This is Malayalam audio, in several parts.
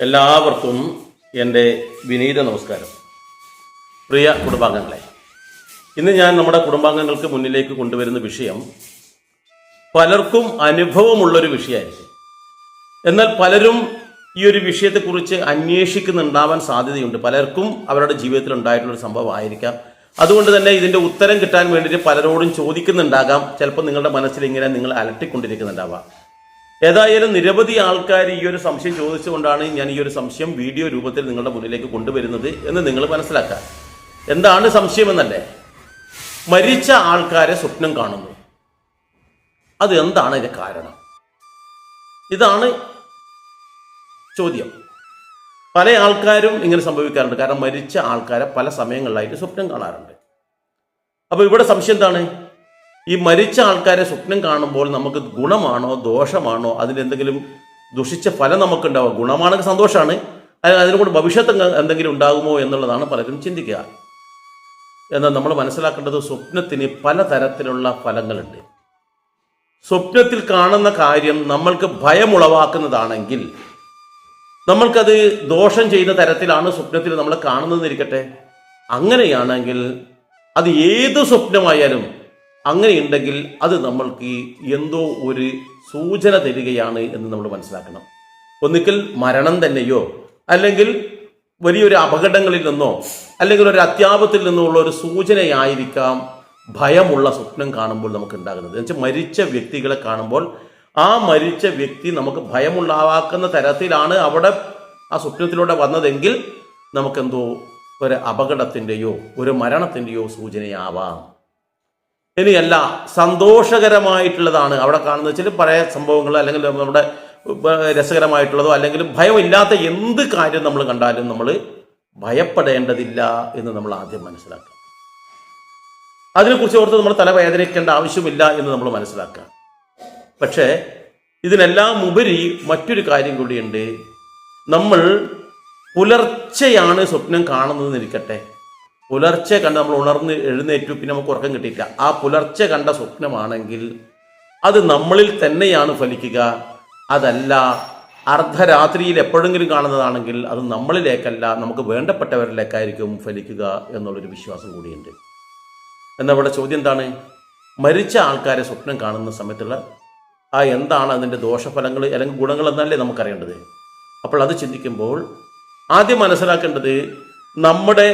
എല്ലാവർക്കും എന്റെ വിനീത നമസ്കാരം. പ്രിയ കുടുംബാംഗങ്ങളെ ഇന്ന് ഞാൻ നമ്മുടെ കുടുംബാംഗങ്ങൾക്ക് മുന്നിലേക്ക് കൊണ്ടുവരുന്ന വിഷയം പലർക്കും അനുഭവമുള്ളൊരു വിഷയമായിരിക്കും. എന്നാൽ പലരും ഈ ഒരു വിഷയത്തെക്കുറിച്ച് അന്വേഷിക്കുന്നുണ്ടാവാൻ സാധ്യതയുണ്ട്. പലർക്കും അവരുടെ ജീവിതത്തിൽ ഉണ്ടായിട്ടുള്ളൊരു സംഭവം ആയിരിക്കാം. അതുകൊണ്ട് തന്നെ ഇതിന്റെ ഉത്തരം കിട്ടാൻ വേണ്ടിയിട്ട് പലരോടും ചോദിക്കുന്നുണ്ടാകാം. ചിലപ്പോൾ നിങ്ങളുടെ മനസ്സിൽ ഇങ്ങനെ നിങ്ങൾ അലട്ടിക്കൊണ്ടിരിക്കുന്നുണ്ടാവാം. ഏതായാലും നിരവധി ആൾക്കാർ ഈ ഒരു സംശയം ചോദിച്ചുകൊണ്ടാണ് ഞാൻ ഈ ഒരു സംശയം വീഡിയോ രൂപത്തിൽ നിങ്ങളുടെ മുന്നിലേക്ക് കൊണ്ടുവരുന്നത് എന്ന് നിങ്ങൾ മനസ്സിലാക്കുക. എന്താണ് സംശയമെന്നല്ലേ? മരിച്ച ആൾക്കാരെ സ്വപ്നം കാണുന്നു. അത് എന്താണ് ഇതിന്റെ കാരണം? ഇതാണ് ചോദ്യം. പല ആൾക്കാരും ഇങ്ങനെ സംഭവിക്കാറുണ്ട്. കാരണം മരിച്ച ആൾക്കാരെ പല സമയങ്ങളിലായിട്ട് സ്വപ്നം കാണാറുണ്ട്. അപ്പോൾ ഇവിടെ സംശയം എന്താണ്? ഈ മരിച്ച ആൾക്കാരെ സ്വപ്നം കാണുമ്പോൾ നമുക്ക് ഗുണമാണോ ദോഷമാണോ അതിലെന്തെങ്കിലും ദുഷിച്ച ഫലം നമുക്കുണ്ടാവുക ഗുണമാണെങ്കിൽ സന്തോഷമാണ്. അതിനുകൊണ്ട് ഭവിഷ്യത്ത് എന്ത- എന്തെങ്കിലും ഉണ്ടാകുമോ എന്നുള്ളതാണ് പലരും ചിന്തിക്കുക. എന്നാൽ നമ്മൾ മനസ്സിലാക്കേണ്ടത് സ്വപ്നത്തിന് പലതരത്തിലുള്ള ഫലങ്ങളുണ്ട്. സ്വപ്നത്തിൽ കാണുന്ന കാര്യം നമ്മൾക്ക് ഭയമുളവാക്കുന്നതാണെങ്കിൽ നമ്മൾക്കത് ദോഷം ചെയ്യുന്ന തരത്തിലാണ് സ്വപ്നത്തിൽ നമ്മൾ കാണുന്നതെന്നിരിക്കട്ടെ. അങ്ങനെയാണെങ്കിൽ അത് ഏത് സ്വപ്നമായാലും അങ്ങനെയുണ്ടെങ്കിൽ അത് നമ്മൾക്ക് എന്തോ ഒരു സൂചന തരികയാണ് എന്ന് നമ്മൾ മനസ്സിലാക്കണം. ഒന്നിക്കൽ മരണം തന്നെയോ അല്ലെങ്കിൽ വലിയൊരു അപകടങ്ങളിൽ നിന്നോ അല്ലെങ്കിൽ ഒരു അത്യാപത്തിൽ നിന്നുള്ള ഒരു സൂചനയായിരിക്കാം ഭയമുള്ള സ്വപ്നം കാണുമ്പോൾ നമുക്ക് ഉണ്ടാകുന്നത് എന്നുവെച്ചാൽ മരിച്ച വ്യക്തികളെ കാണുമ്പോൾ ആ മരിച്ച വ്യക്തി നമുക്ക് ഭയമുള്ളവാക്കുന്ന തരത്തിലാണ് അവിടെ ആ സ്വപ്നത്തിലൂടെ വന്നതെങ്കിൽ നമുക്കെന്തോ ഒരു അപകടത്തിന്റെയോ ഒരു മരണത്തിന്റെയോ സൂചനയാവാം. ഇനിയല്ല സന്തോഷകരമായിട്ടുള്ളതാണ് അവിടെ കാണുന്നത്. വെച്ചാൽ പഴയ സംഭവങ്ങൾ അല്ലെങ്കിൽ നമ്മുടെ രസകരമായിട്ടുള്ളതോ അല്ലെങ്കിൽ ഭയമില്ലാത്ത എന്ത് കാര്യം നമ്മൾ കണ്ടാലും നമ്മൾ ഭയപ്പെടേണ്ടതില്ല എന്ന് നമ്മൾ ആദ്യം മനസ്സിലാക്കുക. അതിനെക്കുറിച്ച് ഓർത്ത് നമ്മൾ തലവേദനിക്കേണ്ട ആവശ്യമില്ല എന്ന് നമ്മൾ മനസ്സിലാക്കുക. പക്ഷേ ഇതിനെല്ലാം ഉപരി മറ്റൊരു കാര്യം കൂടിയുണ്ട്. നമ്മൾ പുലർച്ചെയാണ് സ്വപ്നം കാണുന്നതെന്നിരിക്കട്ടെ. പുലർച്ചെ കണ്ട് നമ്മൾ ഉണർന്ന് എഴുന്നേറ്റു പിന്നെ നമുക്ക് ഉറക്കം കിട്ടിയില്ല ആ പുലർച്ചെ കണ്ട സ്വപ്നമാണെങ്കിൽ അത് നമ്മളിൽ തന്നെയാണ് ഫലിക്കുക. അതല്ല അർദ്ധരാത്രിയിൽ എപ്പോഴെങ്കിലും കാണുന്നതാണെങ്കിൽ അത് നമ്മളിലേക്കല്ല നമുക്ക് വേണ്ടപ്പെട്ടവരിലേക്കായിരിക്കും ഫലിക്കുക എന്നുള്ളൊരു വിശ്വാസം കൂടിയുണ്ട്. എന്നാൽ ഇവിടെ ചോദ്യം എന്താണ്? മരിച്ച ആൾക്കാരെ സ്വപ്നം കാണുന്ന സമയത്തുള്ള ആ എന്താണ് അതിന്റെ ദോഷഫലങ്ങൾ അല്ലെങ്കിൽ ഗുണങ്ങൾ എന്നല്ലേ നമുക്കറിയേണ്ടത്? അപ്പോൾ അത് ചിന്തിക്കുമ്പോൾ ആദ്യം മനസ്സിലാക്കേണ്ടത് നമ്മുടെ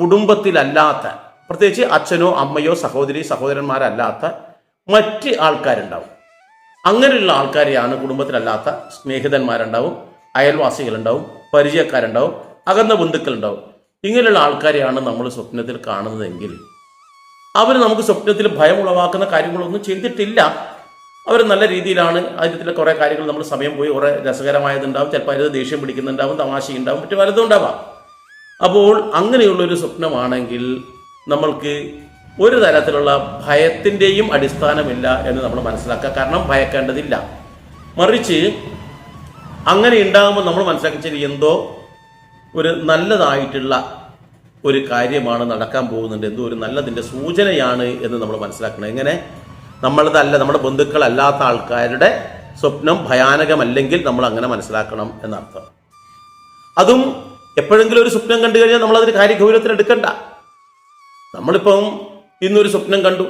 കുടുംബത്തിലല്ലാത്ത പ്രത്യേകിച്ച് അച്ഛനോ അമ്മയോ സഹോദരി സഹോദരന്മാരല്ലാത്ത മറ്റ് ആൾക്കാരുണ്ടാവും. അങ്ങനെയുള്ള ആൾക്കാരെയാണ് കുടുംബത്തിലല്ലാത്ത സ്നേഹിതന്മാരുണ്ടാവും അയൽവാസികളുണ്ടാവും പരിചയക്കാരുണ്ടാവും അകന്ന ബന്ധുക്കളുണ്ടാവും. ഇങ്ങനെയുള്ള ആൾക്കാരെയാണ് നമ്മൾ സ്വപ്നത്തിൽ കാണുന്നതെങ്കിൽ അവർ നമുക്ക് സ്വപ്നത്തിൽ ഭയം ഉളവാക്കുന്ന കാര്യങ്ങളൊന്നും ചെയ്തിട്ടില്ല. അവർ നല്ല രീതിയിലാണ് അതിന്റെ കുറേ കാര്യങ്ങൾ നമ്മൾ സമയം പോയി കുറേ രസകരമായതുണ്ടാവും. ചിലപ്പോൾ അതിൽ ദേഷ്യം പിടിക്കുന്നുണ്ടാവും തമാശയുണ്ടാവും മറ്റു പലതും ഉണ്ടാവാം. അപ്പോൾ അങ്ങനെയുള്ളൊരു സ്വപ്നമാണെങ്കിൽ നമ്മൾക്ക് ഒരു തരത്തിലുള്ള ഭയത്തിന്റെയും അടിസ്ഥാനമില്ല എന്ന് നമ്മൾ മനസ്സിലാക്കുക. കാരണം ഭയക്കേണ്ടതില്ല. മറിച്ച് അങ്ങനെ ഉണ്ടാകുമ്പോൾ നമ്മൾ മനസ്സിലാക്കിച്ചാൽ എന്തോ ഒരു നല്ലതായിട്ടുള്ള ഒരു കാര്യമാണ് നടക്കാൻ പോകുന്നുണ്ട്. എന്തോ ഒരു നല്ലതിന്റെ സൂചനയാണ് എന്ന് നമ്മൾ മനസ്സിലാക്കണം. എങ്ങനെ? നമ്മളതല്ല നമ്മുടെ ബന്ധുക്കളല്ലാത്ത ആൾക്കാരുടെ സ്വപ്നം ഭയാനകമല്ലെങ്കിൽ നമ്മൾ അങ്ങനെ മനസ്സിലാക്കണം എന്നർത്ഥം. അതും എപ്പോഴെങ്കിലും ഒരു സ്വപ്നം കണ്ടു കഴിഞ്ഞാൽ നമ്മൾ അതിന് കാര്യഗൗരവത്തിൽ എടുക്കണ്ട. നമ്മളിപ്പം ഇന്നൊരു സ്വപ്നം കണ്ടു.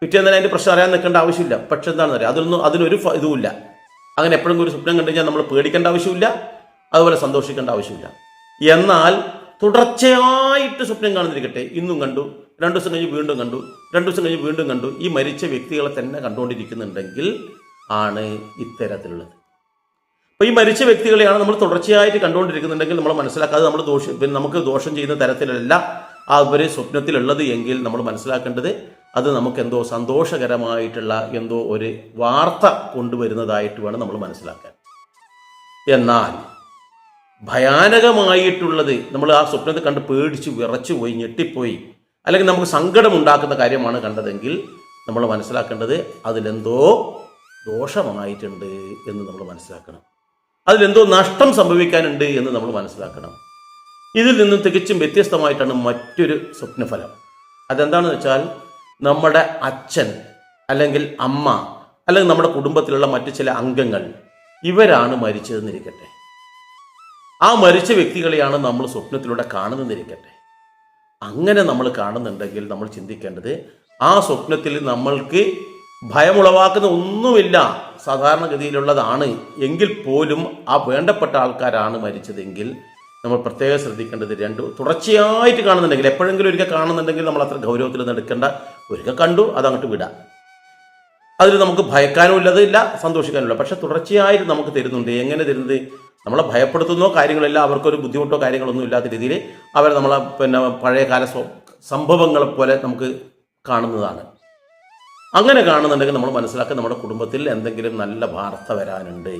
പിറ്റേന്ന് അതിന്റെ പ്രശ്നം അറിയാൻ നിൽക്കേണ്ട ആവശ്യമില്ല. പക്ഷെ എന്താണെന്ന് അറിയാം അതിലൊന്നും അതിനൊരു ഇതുമില്ല. അങ്ങനെ എപ്പോഴെങ്കിലും ഒരു സ്വപ്നം കണ്ടു കഴിഞ്ഞാൽ നമ്മൾ പേടിക്കേണ്ട ആവശ്യമില്ല. അതുപോലെ സന്തോഷിക്കേണ്ട ആവശ്യമില്ല. എന്നാൽ തുടർച്ചയായിട്ട് സ്വപ്നം കാണുന്നിരിക്കട്ടെ. ഇന്നും കണ്ടു രണ്ടു ദിവസം കഴിഞ്ഞ് വീണ്ടും കണ്ടു രണ്ടു ദിവസം കഴിഞ്ഞ് വീണ്ടും കണ്ടു. ഈ മരിച്ച വ്യക്തികളെ തന്നെ കണ്ടുകൊണ്ടിരിക്കുന്നുണ്ടെങ്കിൽ ആണ് ഇത്തരത്തിലുള്ളത്. അപ്പോൾ ഈ മരിച്ച വ്യക്തികളെയാണ് നമ്മൾ തുടർച്ചയായിട്ട് കണ്ടുകൊണ്ടിരിക്കുന്നുണ്ടെങ്കിൽ നമ്മൾ മനസ്സിലാക്കാതെ നമ്മൾ ദോഷം പിന്നെ നമുക്ക് ദോഷം ചെയ്യുന്ന തരത്തിലല്ല ആ അവരെ സ്വപ്നത്തിലുള്ളത് എങ്കിൽ നമ്മൾ മനസ്സിലാക്കേണ്ടത് അത് നമുക്ക് എന്തോ സന്തോഷകരമായിട്ടുള്ള എന്തോ ഒരു വാർത്ത കൊണ്ടുവരുന്നതായിട്ട് വേണം നമ്മൾ മനസ്സിലാക്കാൻ. എന്നാൽ ഭയാനകമായിട്ടുള്ളത് നമ്മൾ ആ സ്വപ്നത്തെ കണ്ട് പേടിച്ച് വിറച്ചു പോയി ഞെട്ടിപ്പോയി അല്ലെങ്കിൽ നമുക്ക് സങ്കടം ഉണ്ടാക്കുന്ന കാര്യമാണ് കണ്ടതെങ്കിൽ നമ്മൾ മനസ്സിലാക്കേണ്ടത് അതിലെന്തോ ദോഷമായിട്ടുണ്ട് എന്ന് നമ്മൾ മനസ്സിലാക്കണം. അതിലെന്തോ നഷ്ടം സംഭവിക്കാനുണ്ട് എന്ന് നമ്മൾ മനസ്സിലാക്കണം. ഇതിൽ നിന്നും തികച്ചും വ്യത്യസ്തമായിട്ടാണ് മറ്റൊരു സ്വപ്നഫലം. അതെന്താണെന്ന് വെച്ചാൽ നമ്മുടെ അച്ഛൻ അല്ലെങ്കിൽ അമ്മ അല്ലെങ്കിൽ നമ്മുടെ കുടുംബത്തിലുള്ള മറ്റു ചില അംഗങ്ങൾ ഇവരാണ് മരിച്ചതെന്നിരിക്കട്ടെ ആ മരിച്ച വ്യക്തികളെയാണ് നമ്മൾ സ്വപ്നത്തിലൂടെ കാണുന്നതെന്നിരിക്കട്ടെ അങ്ങനെ നമ്മൾ കാണുന്നുണ്ടെങ്കിൽ നമ്മൾ ചിന്തിക്കേണ്ടത് ആ സ്വപ്നത്തിൽ നമ്മൾക്ക് ഭയമുളവാക്കുന്ന ഒന്നുമില്ല. സാധാരണഗതിയിലുള്ളതാണ്. എങ്കിൽ പോലും ആ വേണ്ടപ്പെട്ട ആൾക്കാരാണ് മരിച്ചതെങ്കിൽ നമ്മൾ പ്രത്യേകം ശ്രദ്ധിക്കേണ്ടത് രണ്ട് തുടർച്ചയായിട്ട് കാണുന്നുണ്ടെങ്കിൽ എപ്പോഴെങ്കിലും ഒരിക്കൽ കാണുന്നുണ്ടെങ്കിൽ നമ്മൾ അത്ര ഗൗരവത്തിൽ എടുക്കേണ്ട. ഒരിക്കൽ കണ്ടു അതങ്ങോട്ട് വിടാം. അതിൽ നമുക്ക് ഭയക്കാനും ഇല്ലതില്ല സന്തോഷിക്കാനുമില്ല പക്ഷെ തുടർച്ചയായിട്ട് നമുക്ക് തരുന്നുണ്ട്. എങ്ങനെ തരുന്നത്? നമ്മളെ ഭയപ്പെടുത്തുന്നോ കാര്യങ്ങളില്ല അവർക്കൊരു ബുദ്ധിമുട്ടോ കാര്യങ്ങളൊന്നും ഇല്ലാത്ത രീതിയിൽ അവർ നമ്മളെ പിന്നെ പഴയകാല സ്വ- സംഭവങ്ങളെ പോലെ നമുക്ക് കാണുന്നതാണ്. അങ്ങനെ കാണുന്നുണ്ടെങ്കിൽ നമ്മൾ മനസ്സിലാക്കുക നമ്മുടെ കുടുംബത്തിൽ എന്തെങ്കിലും നല്ല വാർത്ത വരാനുണ്ട്.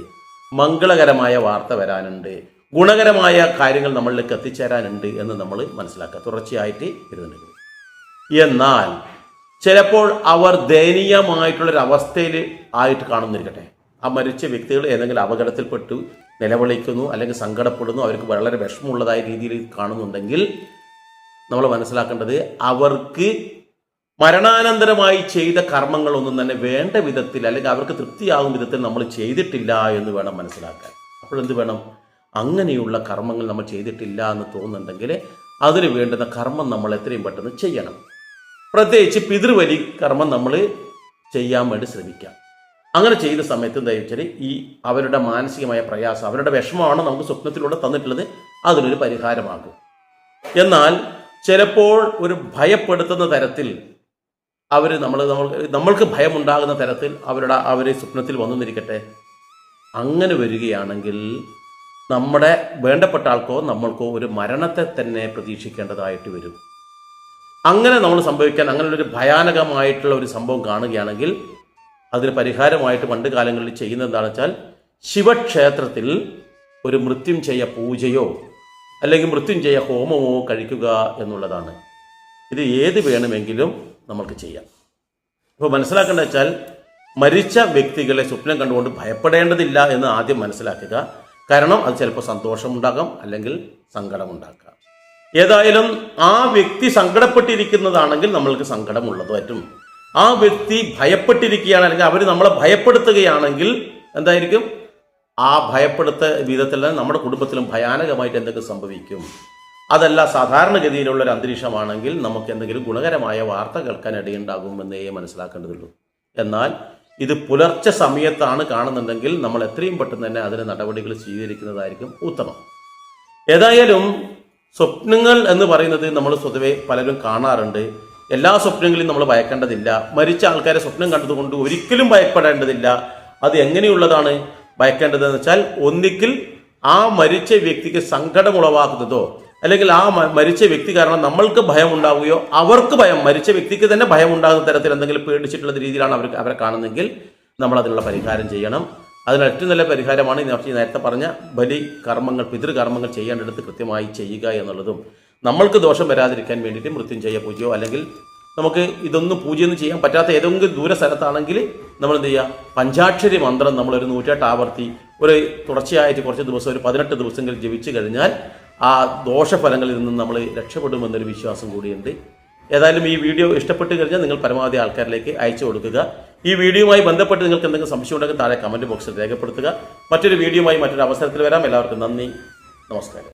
മംഗളകരമായ വാർത്ത വരാനുണ്ട്. ഗുണകരമായ കാര്യങ്ങൾ നമ്മളിലേക്ക് എത്തിച്ചേരാനുണ്ട് എന്ന് നമ്മൾ മനസ്സിലാക്കുക. തുടർച്ചയായിട്ട് ഇരുന്നുണ്ടെങ്കിൽ എന്നാൽ ചിലപ്പോൾ അവർ ദയനീയമായിട്ടുള്ളൊരു അവസ്ഥയിൽ ആയിട്ട് കാണുന്നിരിക്കട്ടെ. ആ മരിച്ച വ്യക്തികൾ ഏതെങ്കിലും അപകടത്തിൽപ്പെട്ടു നിലവിളിക്കുന്നു അല്ലെങ്കിൽ സങ്കടപ്പെടുന്നു അവർക്ക് വളരെ വിഷമമുള്ളതായ രീതിയിൽ കാണുന്നുണ്ടെങ്കിൽ നമ്മൾ മനസ്സിലാക്കേണ്ടത് അവർക്ക് മരണാനന്തരമായി ചെയ്ത കർമ്മങ്ങളൊന്നും തന്നെ വേണ്ട വിധത്തിൽ അല്ലെങ്കിൽ അവർക്ക് തൃപ്തിയാകും വിധത്തിൽ നമ്മൾ ചെയ്തിട്ടില്ല എന്ന് വേണം മനസ്സിലാക്കാൻ. അപ്പോഴെന്ത് വേണം? അങ്ങനെയുള്ള കർമ്മങ്ങൾ നമ്മൾ ചെയ്തിട്ടില്ല എന്ന് തോന്നുന്നുണ്ടെങ്കിൽ അതിന് വേണ്ടുന്ന കർമ്മം നമ്മൾ എത്രയും പെട്ടെന്ന് ചെയ്യണം. പ്രത്യേകിച്ച് പിതൃവലി കർമ്മം നമ്മൾ ചെയ്യാൻ വേണ്ടി ശ്രമിക്കാം. അങ്ങനെ ചെയ്ത സമയത്ത് എന്താ വെച്ചാൽ ഈ അവരുടെ മാനസികമായ പ്രയാസം അവരുടെ വിഷമമാണ് നമുക്ക് സ്വപ്നത്തിലൂടെ തന്നിട്ടുള്ളത് അതിനൊരു പരിഹാരമാകും. എന്നാൽ ചിലപ്പോൾ ഒരു ഭയപ്പെടുത്തുന്ന തരത്തിൽ അവർ നമ്മൾ നമ്മൾ നമ്മൾക്ക് ഭയമുണ്ടാകുന്ന തരത്തിൽ അവരുടെ അവർ സ്വപ്നത്തിൽ വന്നു നിൽക്കട്ടെ. അങ്ങനെ വരികയാണെങ്കിൽ നമ്മുടെ വേണ്ടപ്പെട്ട ആൾക്കോ നമ്മൾക്കോ ഒരു മരണത്തെ തന്നെ പ്രതീക്ഷിക്കേണ്ടതായിട്ട് വരും. അങ്ങനെ നമ്മൾ സംഭവിക്കാൻ അങ്ങനെ ഒരു ഭയാനകമായിട്ടുള്ള ഒരു സംഭവം കാണുകയാണെങ്കിൽ അതിന് പരിഹാരമായിട്ട് പണ്ട് കാലങ്ങളിൽ ചെയ്യുന്നത് എന്താണെന്ന് വെച്ചാൽ ശിവക്ഷേത്രത്തിൽ ഒരു മൃത്യുഞ്ജയ പൂജയോ അല്ലെങ്കിൽ മൃത്യുഞ്ജയ ഹോമമോ കഴിക്കുക എന്നുള്ളതാണ്. ഇത് ഏത് വേണമെങ്കിലും നമുക്ക് ചെയ്യാം. അപ്പോൾ മനസ്സിലാക്കേണ്ട വെച്ചാൽ മരിച്ച വ്യക്തികളെ സ്വപ്നം കണ്ടുകൊണ്ട് ഭയപ്പെടേണ്ടതില്ല എന്ന് ആദ്യം മനസ്സിലാക്കുക. കാരണം അത് ചിലപ്പോൾ സന്തോഷമുണ്ടാകാം അല്ലെങ്കിൽ സങ്കടമുണ്ടാക്കാം ഏതായാലും ആ വ്യക്തി സങ്കടപ്പെട്ടിരിക്കുന്നതാണെങ്കിൽ നമ്മൾക്ക് സങ്കടമുള്ളത് പറ്റും. ആ വ്യക്തി ഭയപ്പെട്ടിരിക്കുകയാണ് അല്ലെങ്കിൽ അവർ നമ്മളെ ഭയപ്പെടുത്തുകയാണെങ്കിൽ എന്തായിരിക്കും? ആ ഭയപ്പെടുത്ത വിധത്തിൽ നമ്മുടെ കുടുംബത്തിലും ഭയാനകമായിട്ട് എന്തൊക്കെ സംഭവിക്കും? അതല്ല സാധാരണഗതിയിലുള്ള ഒരു അന്തരീക്ഷമാണെങ്കിൽ നമുക്ക് എന്തെങ്കിലും ഗുണകരമായ വാർത്ത കേൾക്കാൻ ഇടയുണ്ടാകുമെന്നേ മനസ്സിലാക്കേണ്ടതുള്ളൂ. എന്നാൽ ഇത് പുലർച്ചെ സമയത്താണ് കാണുന്നുണ്ടെങ്കിൽ നമ്മൾ എത്രയും പെട്ടെന്ന് തന്നെ അതിന് നടപടികൾ സ്വീകരിക്കുന്നതായിരിക്കും ഉത്തമം. ഏതായാലും സ്വപ്നങ്ങൾ എന്ന് പറയുന്നത് നമ്മൾ സ്വതവേ പലരും കാണാറുണ്ട്. എല്ലാ സ്വപ്നങ്ങളിലും നമ്മൾ ഭയക്കേണ്ടതില്ല. മരിച്ച ആൾക്കാരെ സ്വപ്നം കണ്ടതുകൊണ്ട് ഒരിക്കലും ഭയപ്പെടേണ്ടതില്ല. അത് എങ്ങനെയുള്ളതാണ് ഭയക്കേണ്ടതെന്ന് വെച്ചാൽ ഒന്നിക്കിൽ ആ മരിച്ച വ്യക്തിക്ക് സങ്കടമുളവാക്കുന്നതോ അല്ലെങ്കിൽ ആ മരിച്ച വ്യക്തി കാരണം നമ്മൾക്ക് ഭയം ഉണ്ടാവുകയോ അവർക്ക് ഭയം മരിച്ച വ്യക്തിക്ക് തന്നെ ഭയം ഉണ്ടാകുന്ന തരത്തിൽ എന്തെങ്കിലും പേടിച്ചിട്ടുള്ള രീതിയിലാണ് അവർ അവരെ കാണുന്നെങ്കിൽ നമ്മൾ അതിനുള്ള പരിഹാരം ചെയ്യണം. അതിന് ഏറ്റവും നല്ല പരിഹാരമാണ് നേരത്തെ- പറഞ്ഞ ബലി കർമ്മങ്ങൾ പിതൃകർമ്മങ്ങൾ ചെയ്യേണ്ടടുത്ത് കൃത്യമായി ചെയ്യുക എന്നുള്ളതും. നമ്മൾക്ക് ദോഷം വരാതിരിക്കാൻ വേണ്ടിയിട്ട് മൃത്യുഞ്ജയ പൂജയോ അല്ലെങ്കിൽ നമുക്ക് ഇതൊന്നും പൂജയൊന്നും ചെയ്യാൻ പറ്റാത്ത ഏതെങ്കിലും ദൂര സ്ഥലത്താണെങ്കിൽ നമ്മൾ എന്ത് ചെയ്യുക? പഞ്ചാക്ഷരി മന്ത്രം നമ്മളൊരു നൂറ്റെട്ട് ആവർത്തി ഒരു തുടർച്ചയായിട്ട് കുറച്ച് ദിവസം ഒരു പതിനെട്ട് ദിവസങ്ങളിൽ ജപിച്ചു കഴിഞ്ഞാൽ ആ ദോഷഫലങ്ങളിൽ നിന്നും നമ്മൾ രക്ഷപ്പെടുമെന്നൊരു വിശ്വാസം കൂടിയുണ്ട്. ഏതായാലും ഈ വീഡിയോ ഇഷ്ടപ്പെട്ട് കഴിഞ്ഞാൽ നിങ്ങൾ പരമാവധി ആൾക്കാരിലേക്ക് അയച്ചു കൊടുക്കുക. ഈ വീഡിയോയുമായി ബന്ധപ്പെട്ട് നിങ്ങൾക്ക് എന്തെങ്കിലും സംശയം ഉണ്ടെങ്കിൽ താഴെ കമന്റ് ബോക്സിൽ രേഖപ്പെടുത്തുക. മറ്റൊരു വീഡിയോയുമായി മറ്റൊരു അവസരത്തിൽ വരാം. എല്ലാവർക്കും നന്ദി. നമസ്കാരം.